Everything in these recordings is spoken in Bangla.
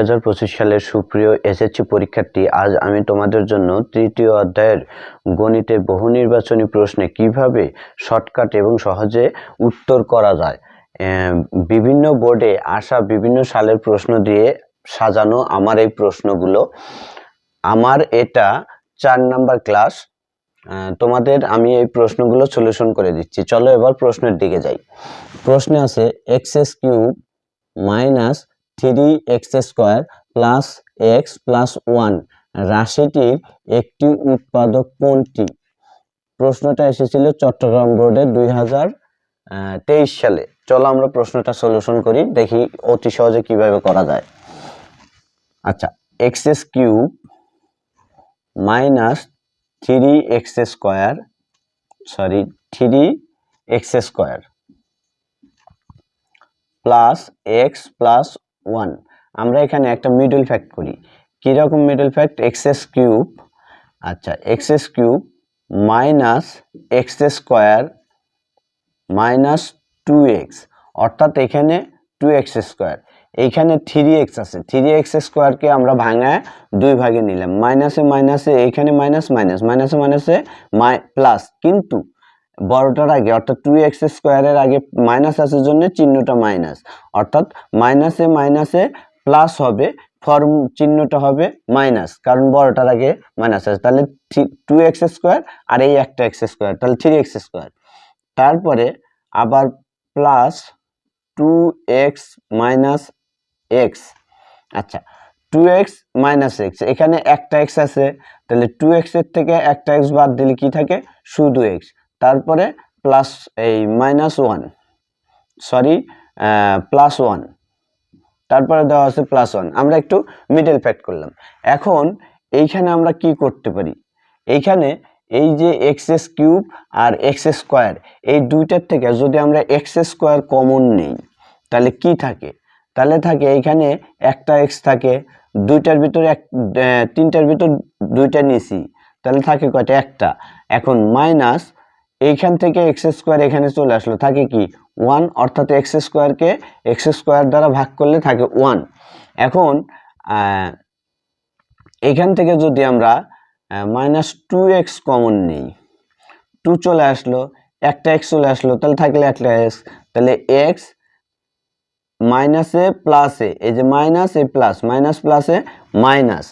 হাজার পঁচিশ সালের সুপ্রিয় এসএসসি পরীক্ষার্থী, আজ আমি তোমাদের জন্য তৃতীয় অধ্যায়ের গণিতের বহু নির্বাচনী প্রশ্নে কীভাবে শর্টকাট এবং সহজে উত্তর করা যায় বিভিন্ন বোর্ডে আসা বিভিন্ন সালের প্রশ্ন দিয়ে সাজানো আমার এই প্রশ্নগুলো। আমার এটা চার নাম্বার ক্লাস তোমাদের আমি এই প্রশ্নগুলো সলিউশন করে দিচ্ছি। চলো এবার প্রশ্নের দিকে যাই। প্রশ্নে আছে, x's cube minus three x square plus x plus one রাশিটির একটি উৎপাদক কোনটি? প্রশ্নটা এসেছিল চট্টগ্রাম বোর্ডে দুই হাজার তেইশ সালে। চলো আমরা প্রশ্নটা সলিউশন করি, দেখি অতি সহজে কীভাবে করা যায়। আচ্ছা x's cube minus three x square, sorry, three x square plus x plus one. আমরা এখানে একটা মিডল ফ্যাক্ট করি। কীরকম middle fact x's cube আচ্ছা x's cube minus x square minus two x অর্থাৎ এখানে টু এক্স স্কোয়ার এইখানে থ্রি এক্স আছে। থ্রি এক্স স্কোয়ারকে আমরা ভাঙায় দুই ভাগে নিলাম। মাইনাসে মাইনাসে এইখানে মাইনাস মাইনাস মাইনাসে মাইনাসে মাই প্লাস কিন্তু বড়টার আগে, অর্থাৎ টু এক্স স্কোয়ারের আগে মাইনাস আসার জন্য চিহ্নটা মাইনাস অর্থাৎ মাইনাসে মাইনাসে প্লাস হবে ফর্ম চিহ্নটা হবে মাইনাস কারণ বড়টার আগে মাইনাস আছে। তাহলে টু এক্স স্কোয়ার আর এই একটা এক্স স্কোয়ার তাহলে থ্রি এক্স স্কোয়ার তারপরে আবার plus two x minus x আচ্ছা টু এক্স মাইনাস এক্স এখানে একটা এক্স আছে। তাহলে টু এক্সের থেকে একটা এক্স বাদ দিলে কি থাকে? শুধু এক্স তারপরে প্লাস এই minus one sorry plus one তারপরে দেওয়া আছে প্লাস ওয়ান আমরা একটু মিডল ফ্যাক্ট করলাম। এখন এইখানে আমরা কি করতে পারি? এইখানে এই যে এক্স এস কিউব আর এক্স স্কোয়ার এই দুইটার থেকে যদি আমরা এক্স স্কোয়ার কমন নেই, তাহলে কি থাকে? তাহলে থাকে এইখানে একটা এক্স থাকে, দুইটার ভিতরে এক তিনটার ভিতর দুইটা নিছি তাহলে থাকে কয়টা? একটা। এখন মাইনাস এইখান থেকে এক্স স্কোয়ার এখানে চলে আসলো। থাকে কি? ওয়ান অর্থাৎ এক্স স্কোয়ারকে এক্স স্কোয়ার দ্বারা ভাগ করলে থাকে ওয়ান এখন এখান থেকে যদি আমরা মাইনাস টু এক্স কমন নেই টু চলে আসলো, একটা এক্স চলে আসলো, তাহলে থাকলে একটা এক্স তাহলে এক্স মাইনাসে প্লাসে এই যে মাইনাস এ প্লাস মাইনাস প্লাসে মাইনাস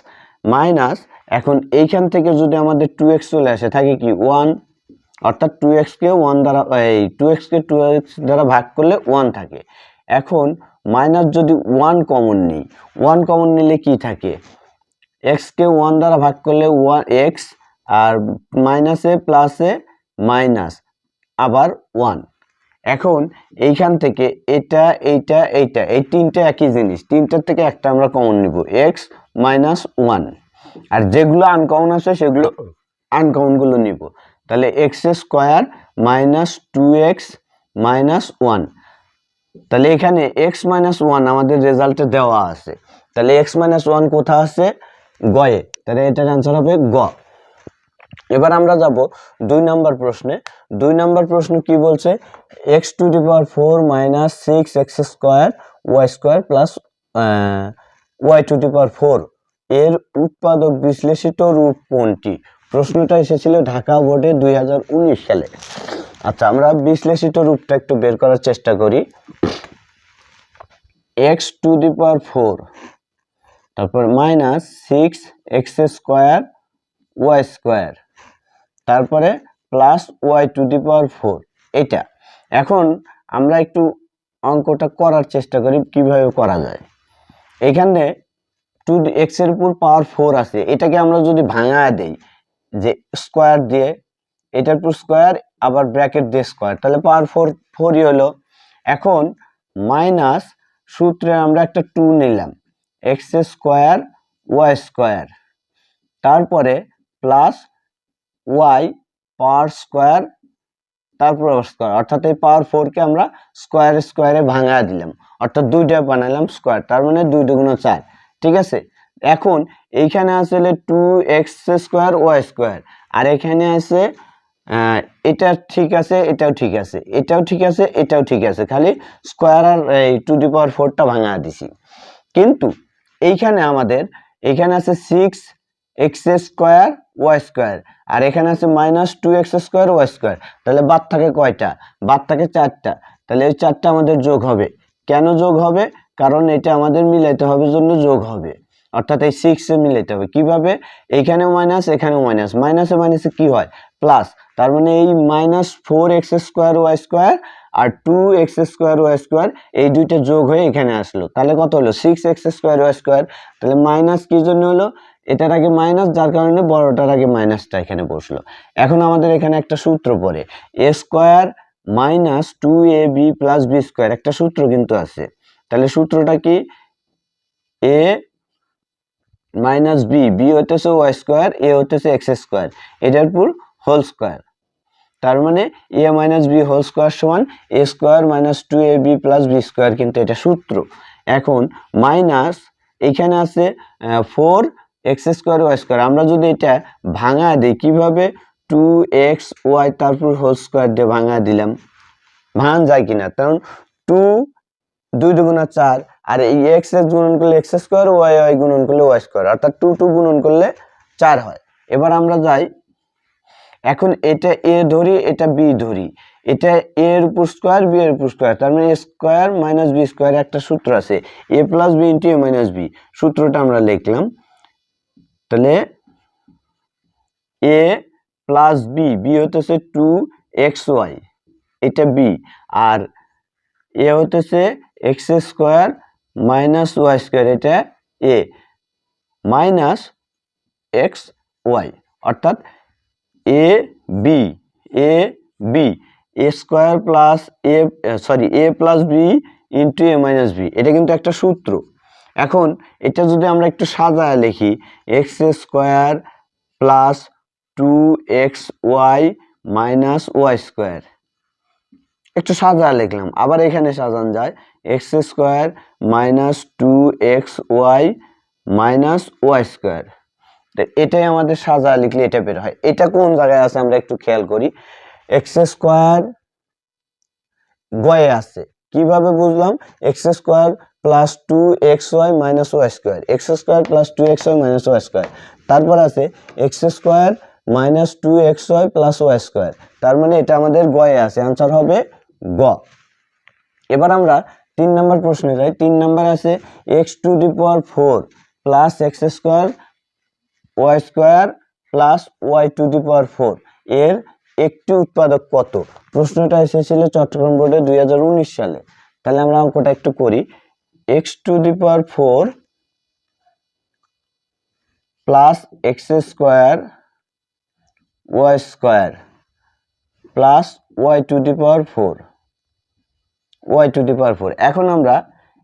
মাইনাস এখন এইখান থেকে যদি আমাদের টু এক্স চলে আসে, থাকে কি? ওয়ান অর্থাৎ টু এক্সকে ওয়ান দ্বারা, এই টু এক্সকে টু এক্স দ্বারা ভাগ করলে ওয়ান থাকে। এখন মাইনাস যদি ওয়ান কমন নিই ওয়ান কমন নিলে কি থাকে? এক্সকে ওয়ান দ্বারা ভাগ করলে ওয়ান এক্স আর মাইনাসে প্লাসে মাইনাস আবার ওয়ান এখন এইখান থেকে এটা, এইটা এইটা, এই তিনটে একই জিনিস, তিনটার থেকে একটা আমরা কমন নিব এক্স মাইনাস ওয়ান আর যেগুলো আনকমন আছে সেগুলো আনকমনগুলো নিব। তাহলে x square minus two x minus one. তাহলে এখানে এক্স মাইনাস ওয়ান আমাদের রেজাল্টে দেওয়া আছে। তাহলে এক্স মাইনাস ওয়ান কোথা আছে? গয়ে। তাহলে এটার অ্যান্সার হবে গ। এবার আমরা যাব দুই নাম্বার প্রশ্নে। দুই নাম্বার প্রশ্ন কি বলছে? X to the power four minus six x square y square plus y to the power four. এর উৎপাদক বিশ্লেষিত রূপ কোনটি? প্রশ্নটা এসেছিল ঢাকা বোর্ডে দুই হাজার উনিশ সালে। আচ্ছা আমরা বিশ্লেষিত রূপটা একটু বের করার চেষ্টা করি। X to the power four, তারপর minus six x square y square, তারপরে plus y to the power four, এটা। এখন আমরা একটু অঙ্কটা করার চেষ্টা করি, কীভাবে করা যায়। এখানে টু এক্সের উপর পাওয়ার ফোর আছে, এটাকে আমরা যদি ভাঙা দেই যে স্কোয়ার দিয়ে, এটার উপর স্কোয়ার, আবার ব্র্যাকেট দিয়ে স্কোয়ার। তাহলে পাওয়ার ফোর, ফোরই হলো। এখন মাইনাস সূত্রে আমরা একটা টু নিলাম। X square, y square. তারপরে প্লাস ওয়াই পাওয়ার স্কোয়ার, তারপর স্কোয়ার। অর্থাৎ এই পাওয়ার ফোরকে আমরা স্কোয়ার, স্কোয়ারে ভাঙা দিলাম। অর্থাৎ দুইটা বানালাম স্কোয়ার, তার মানে দুই দুগুণ চার। ঠিক আছে? এখন এইখানে আসলে two x square y square আর এখানে আছে এটা ঠিক আছে, এটাও ঠিক আছে, এটাও ঠিক আছে, এটাও ঠিক আছে, খালি স্কোয়ার আর এই টু দি পাওয়ার ফোরটা ভাঙা দিছি। কিন্তু এইখানে আমাদের, এখানে আছে six x square y square আর এখানে আছে minus two x square y square তাহলে বাদ থাকে কয়টা? বাদ থাকে চারটা। তাহলে এই চারটা আমাদের যোগ হবে। কেন যোগ হবে? কারণ এটা আমাদের মিলাইতে হবে জন্য যোগ হবে। অর্থাৎ এই সিক্সে মিলাইতে হবে। কীভাবে? এইখানেও মাইনাস এখানেও মাইনাস মাইনাসে মাইনাসে কি হয়? প্লাস তার মানে এই minus four x square y square আর two x square y square এই দুইটা যোগ হয়ে এখানে আসলো। তাহলে কত হলো? Six x square y square তাহলে মাইনাস কী জন্য হলো? এটার আগে মাইনাস যার কারণে বড়টার আগে মাইনাসটা এখানে বসল। এখন আমাদের এখানে একটা সূত্র পড়ে। A square minus two a b plus b square একটা সূত্র কিন্তু আছে। তাহলে সূত্রটা কি? এ মাইনাস বি বি হতেছে ওয়াই স্কোয়ার এ হতেছে এক্স স্কোয়ার এটার পুর হোল স্কোয়ার তার মানে a minus b whole square সমান a square minus two a b plus b square কিন্তু এটা সূত্র। এখন মাইনাস এখানে আছে four x square y square আমরা যদি এটা ভাঙা দিই, কীভাবে? টু এক্স ওয়াই তারপর হোল স্কোয়ার দিয়ে ভাঙা দিলাম। ভাঙান যায় কিনা? কারণ টু দুই দুগুণা চার, আর এই এক্স এক্স গুণন করলে এক্স স্কোয়ার ওয়াই ওয়াই গুণন করলে ওয়াই স্কোয়ার অর্থাৎ টু টু গুণন করলে চার হয়। এবার আমরা যাই। এখন এটা এ ধরি, এটা বি ধরি। এটা এ এর উপর স্কোয়ার বি এর উপর স্কোয়ার তার মানে স্কোয়ার মাইনাস বি স্কোয়ার একটা সূত্র আছে। A plus b into a minus b সূত্রটা আমরা লিখলাম। তাহলে এ প্লাস বি বি হতেছে টু এক্স ওয়াই এটা বি আর এ হতেছে x square minus y square, এটা এ মাইনাস এক্স ওয়াই, অর্থাৎ a b a b a square plus a sorry a plus b into a minus b এটা কিন্তু একটা সূত্র। এখন এটা যদি আমরা একটু সাজায় লিখি, x square plus two x y minus y square, একটু সাজা লিখলাম, আবার এখানে সাজান যায় x square minus two x y minus y square. এটাই আমাদের সাজা লিখলে এটা বের হয়। এটা কোন জায়গায় আছে আমরা একটু খেয়াল করি। এক্স স্কোয়ার গয়ে আছে। কীভাবে বুঝলাম? X square plus two x y minus y square. X square plus two x y minus y square. তারপর আছে x square minus two x y plus y square. তার মানে এটা আমাদের গয়ে আছে। আনসার হবে গ। এবার আমরা তিন নম্বর প্রশ্নে যাই তিন নম্বর আছে x to the power four plus x square y square plus y to the power four এর একটি উৎপাদক কত? প্রশ্নটা এসেছিল চট্টগ্রাম বোর্ডে দুই হাজার উনিশ সালে। তাহলে আমরা অঙ্কটা একটু করি। X to the power four plus x square y square plus y to the power four y to the power four এখন আমরা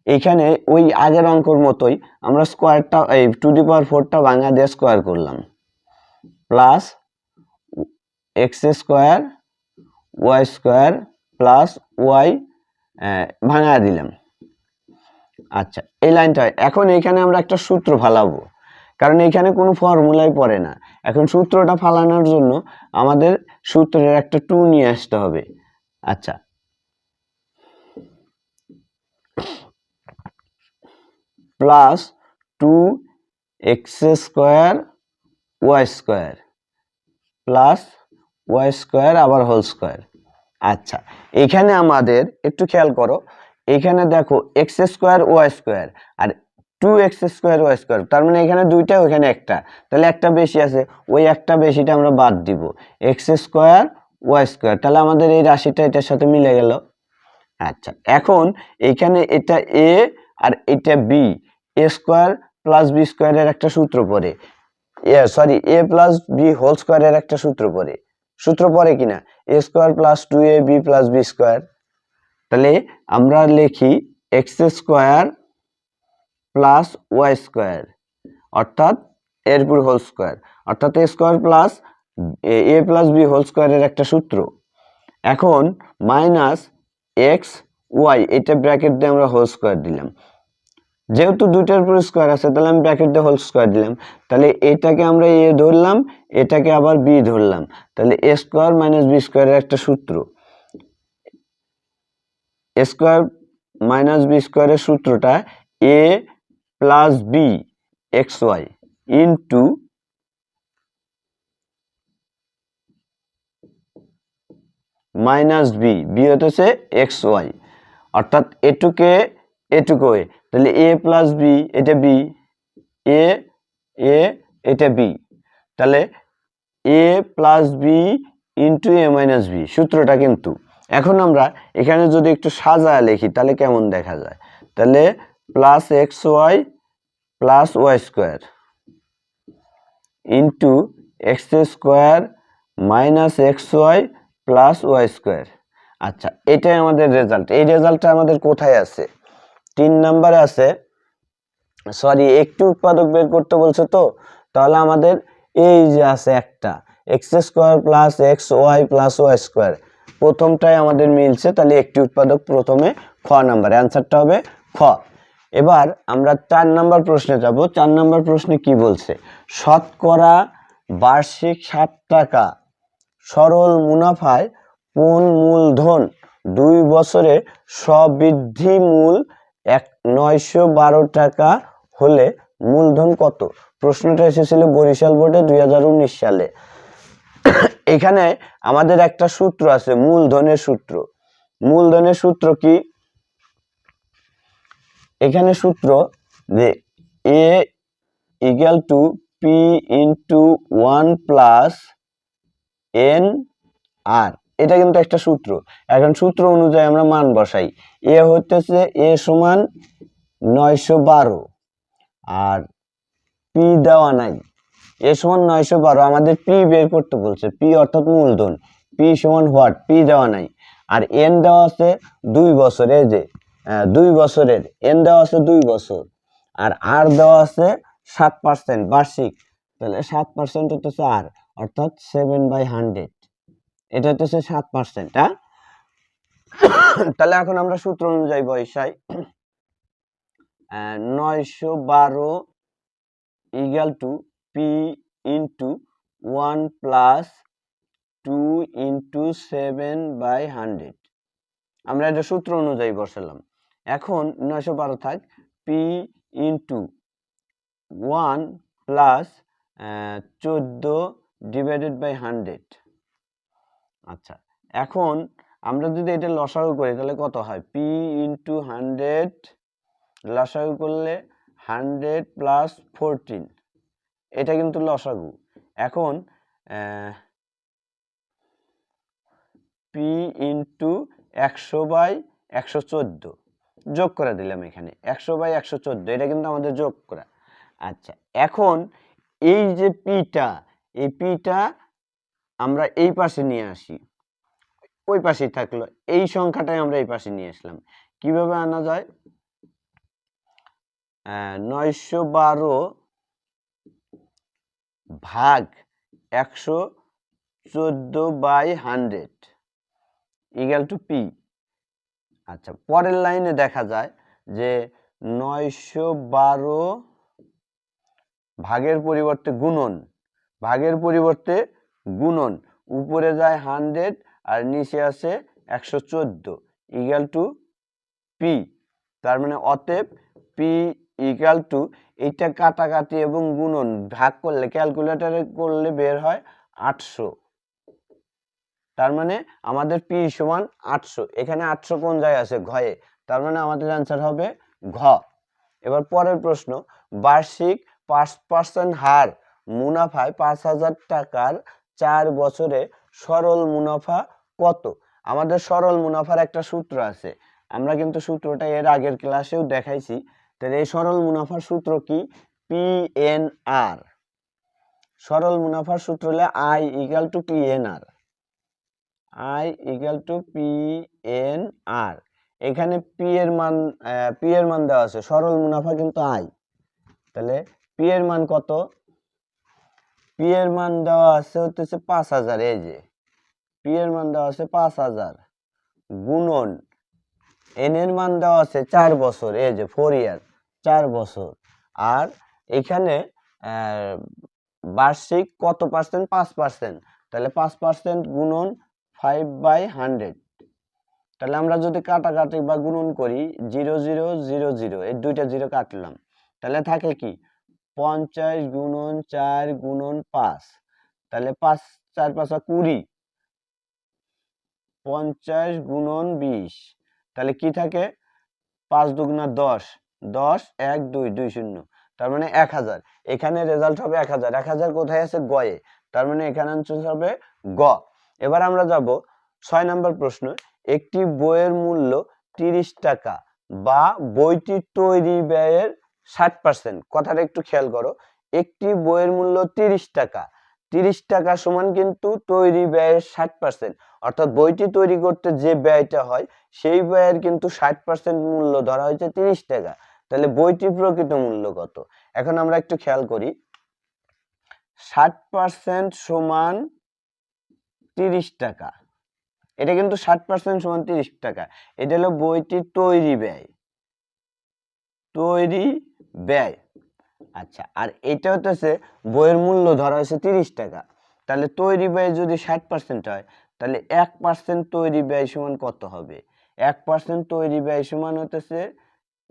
এখানে ওই আগের অঙ্কর মতোই আমরা স্কোয়ারটা এই টু দি পাওয়ার ফোরটা ভাঙা দিয়ে স্কোয়ার করলাম। Plus x square y square plus y ভাঙা দিলাম। আচ্ছা এই লাইনটা, এখন এখানে আমরা একটা সূত্র ফালাবো। কারণ এখানে কোনো ফর্মুলাই পড়ে না। এখন সূত্রটা ফালানোর জন্য আমাদের সূত্রের একটা টু নিয়ে আসতে হবে। আচ্ছা plus two x square y square plus y square আবার হোল স্কোয়ার আচ্ছা এখানে আমাদের একটু খেয়াল করো, এখানে দেখো এক্স স্কোয়ার ওয়াই স্কোয়ার আর two x square y square তার মানে এখানে দুইটা, ওইখানে একটা। তাহলে একটা বেশি আছে, ওই একটা বেশিটা আমরা বাদ দিব। এক্স স্কোয়ার ওয়াই স্কোয়ার তাহলে আমাদের এই রাশিটা এটার সাথে মিলে গেল। আচ্ছা এখন এখানে এটা এ আর এটা b a square plus b স্কোয়ারের একটা সূত্র পড়ে। Sorry a plus b whole স্কোয়ারের একটা সূত্র পড়ে। সূত্র পড়ে কিনা? A square plus two a b plus b square তাহলে আমরা লিখি x square plus y square অর্থাৎ এর পুরো হোল স্কোয়ার অর্থাৎ a square plus a plus b whole স্কোয়ারের একটা সূত্র। এখন মাইনাস এক্স ওয়াই এটা ব্র্যাকেট দিয়ে আমরা হোল স্কোয়ার দিলাম। যেহেতু দুইটার উপর স্কোয়ার আছে, তাহলে আমি ব্র্যাকেট দিয়ে হোল স্কোয়ার দিলাম। তাহলে এটাকে আমরা এ ধরলাম, এটাকে আবার বি ধরলাম। তাহলে এ স্কোয়ার মাইনাস বি স্কোয়ারের একটা সূত্র। এ স্কোয়ার মাইনাস বি স্কোয়ারের সূত্রটা a plus b x y into minus b b হতেছে এক্স ওয়াই অর্থাৎ এটুকে, এটুকু তাহলে এ প্লাস বি এটা বি এ এ এটা বি তাহলে a plus b into a minus b সূত্রটা কিন্তু। এখন আমরা এখানে যদি একটু সাজায় লিখি, তাহলে কেমন দেখা যায়? তাহলে plus x y plus y square into x square minus x y plus y square আচ্ছা এটাই আমাদের রেজাল্ট এই রেজাল্টটা আমাদের কোথায় আছে? তিন নাম্বারে আছে। সরি একটি উৎপাদক বের করতে বলছে তো? তাহলে আমাদের এই যে আছে একটা x square plus x y plus y square প্রথমটাই আমাদের মিলছে, তাহলে একটি উৎপাদক প্রথমে খ নাম্বার অ্যান্সারটা হবে খ। এবার আমরা চার নাম্বার প্রশ্নে যাব, চার নাম্বার প্রশ্নে কি বলছে? শতকরা বার্ষিক ষাট টাকা সরল মুনাফায় কোন মূলধন দুই বছরে সবৃদ্ধি মূল এক নয়শো বারো টাকা হলে মূলধন কত? প্রশ্নটা এসেছিল বরিশাল বোর্ডে দুই হাজার উনিশ সালে। এখানে আমাদের একটা সূত্র আছে, মূলধনের সূত্র। মূলধনের সূত্র কি? এখানে সূত্র যে a equal to p into one plus n r এটা কিন্তু একটা সূত্র। এখন সূত্র অনুযায়ী আমরা মান বসাই। এ হইতেছে এ সমান নয়শো বারো। আর পি দেওয়া নাই। এ সমান নয়শো বারো। আমাদের পি বের করতে বলছে। পি অর্থাৎ মূলধন। পি সমান হোয়াট? পি দেওয়া নাই। আর এন দেওয়া আছে দুই বছর। যে দুই বছরের। এন দেওয়া আছে দুই বছর। আর আর দেওয়া আছে সাত পার্সেন্ট বার্ষিক। তাহলে সাত পার্সেন্ট হতেছে আর অর্থাৎ সেভেন বাই হান্ড্রেড এটা হচ্ছে সাত পার্সেন্ট হ্যাঁ? তাহলে এখন আমরা সূত্র অনুযায়ী বৈশাই নয়শো বারো equal to p into one plus two into seven by hundred আমরা এটা সূত্র অনুযায়ী বসালাম। এখন নয়শো বারো থাক পি ইন্টু ওয়ান প্লাস চোদ্দ ডিভাইডেড বাই হান্ড্রেড আচ্ছা এখন আমরা যদি এটা লসাগু করি তাহলে কত হয়? পি ইন্টু হান্ড্রেড লসাগু করলে হান্ড্রেড প্লাস ফোরটিন এটা কিন্তু লসাগু। এখন পি ইন্টু একশো বাই একশো চোদ্দ, যোগ করে দিলাম এখানে, একশো বাই একশো চোদ্দ, এটা কিন্তু আমাদের যোগ করা। আচ্ছা এখন এই যে পিটা এই পিটা আমরা এই পাশে নিয়ে আসি। ওই পাশেই থাকল। এই সংখ্যাটাই আমরা এই পাশে নিয়ে আসলাম। কীভাবে আনা যায়? নয়শো বারো ভাগ একশো চোদ্দ by hundred equal to p আচ্ছা পরের লাইনে দেখা যায় যে নয়শো বারো ভাগের পরিবর্তে গুণন। ভাগের পরিবর্তে গুণন, উপরে যায় হান্ড্রেড আর নিচে আসে একশো চোদ্দ ইগাল টু পি তার মানে অতএব পি ইকাল টু এইটা কাটাকাটি এবং গুণন, ভাগ করলে ক্যালকুলেটারে করলে বের হয় আটশো। তার মানে আমাদের পি সমান আটশো, এখানে আটশো কোন জায়গায় আছে? ঘয়ে, তার মানে আমাদের অ্যান্সার হবে ঘ। এবার পরের প্রশ্ন, বার্ষিক পাঁচ পার্সেন্ট হার, মুনাফায় পাঁচ হাজার টাকার চার বছরে সরল মুনাফা কত? আমাদের সরল মুনাফার একটা সূত্র আছে। আমরা কিন্তু সূত্রটা এর আগের ক্লাসেও দেখাইছি। তাহলে এই সরল মুনাফার সূত্র কি? পি এন আর সরল মুনাফার সূত্র হলে I equal to p n r I equal to p n r এখানে পি এর মান পি এর মান দেওয়া আছে। সরল মুনাফা কিন্তু আই তাহলে পি এর মান কত? পি এর মান দেওয়া আছে হচ্ছে পাঁচ হাজার, এই যে। পি এর মান দেওয়া আছে পাঁচ হাজার। গুণন এন এর মান দেওয়া আছে চার বছর, এই যে ফোর ইয়ার চার বছর। আর এখানে বার্ষিক কত পার্সেন্ট পাঁচ পার্সেন্ট তাহলে পাঁচ পার্সেন্ট গুণন ফাইভ বাই হান্ড্রেড তাহলে আমরা যদি কাটাকাটি বা গুণন করি জিরো জিরো জিরো জিরো এই দুইটা জিরো কাটলাম। তাহলে থাকে কি? পঞ্চাশ গুণন চার গুণন পাঁচ। তাহলে পাঁচ, চার পাঁচা কুড়ি। পঞ্চাশ গুণন বিশ। তাহলে কি থাকে? পাঁচ দুগুণা দশ। দশ, এক, দুই দুই শূন্য। তার মানে এক হাজার। এখানে রেজাল্ট হবে এক হাজার। এক হাজার কোথায় আছে? গয়ে। তার মানে এখানে আনসার হবে গ। এবার আমরা যাব ছয় নম্বর প্রশ্ন। একটি বইয়ের মূল্য তিরিশ টাকা বা বইটি তৈরি ব্যয়ের ষাট পার্সেন্ট কথাটা একটু খেয়াল করো, একটি বইয়ের মূল্য তিরিশ টাকা। তিরিশ টাকা সমান কিন্তু তৈরি ব্যয়ের ষাট পার্সেন্ট অর্থাৎ বইটি তৈরি করতে যে ব্যয়টা হয়, সেই ব্যয়ের কিন্তু ষাট পার্সেন্ট মূল্য ধরা হয়েছে তিরিশ টাকা। তাহলে বইটির প্রকৃত মূল্য কত? এখন আমরা একটু খেয়াল করি। ষাট পার্সেন্ট সমান তিরিশ টাকা। এটা কিন্তু ষাট পার্সেন্ট সমান তিরিশ টাকা। এটা হলো বইটির তৈরি ব্যয়। তৈরি ব্যয়। আচ্ছা আর এটা হতেছে বইয়ের মূল্য ধরা হয়েছে তিরিশ টাকা। তাহলে তৈরি ব্যয় যদি ষাট পার্সেন্ট হয়, তাহলে এক পার্সেন্ট তৈরি ব্যয় সমান কত হবে? এক পার্সেন্ট তৈরি ব্যয় সমান হতেছে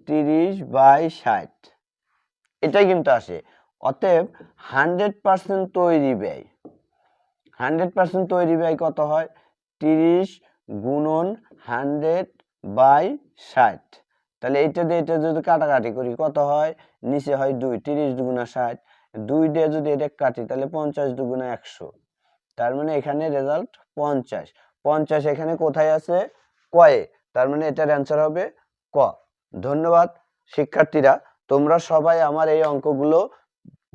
তিরিশ বাই ষাট। এটাই কিন্তু আসে। অতএব হান্ড্রেড পার্সেন্ট তৈরি ব্যয়, হান্ড্রেড পার্সেন্ট তৈরি ব্যয় কত হয়? তিরিশ গুণন হান্ড্রেড বাই ষাট। তাহলে এটা দিয়ে এটা যদি কাটাকাটি করি, কত হয়? নিচে হয় দুই, তিরিশ দুগুণা ষাট। দুই দিয়ে যদি এটা কাটি, তাহলে পঞ্চাশ দুগুণা একশো। তার মানে এখানে রেজাল্ট পঞ্চাশ। পঞ্চাশ এখানে কোথায় আছে? কয়ে। তার মানে এটার অ্যান্সার হবে ক। ধন্যবাদ, শিক্ষার্থীরা। তোমরা সবাই আমার এই অঙ্কগুলো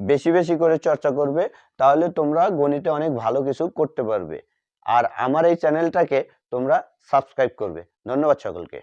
বেশি বেশি করে চর্চা করবে, তাহলে তোমরা গণিতে অনেক ভালো কিছু করতে পারবে। আর আমার এই চ্যানেলটাকে তোমরা সাবস্ক্রাইব করবে। ধন্যবাদ সকলকে।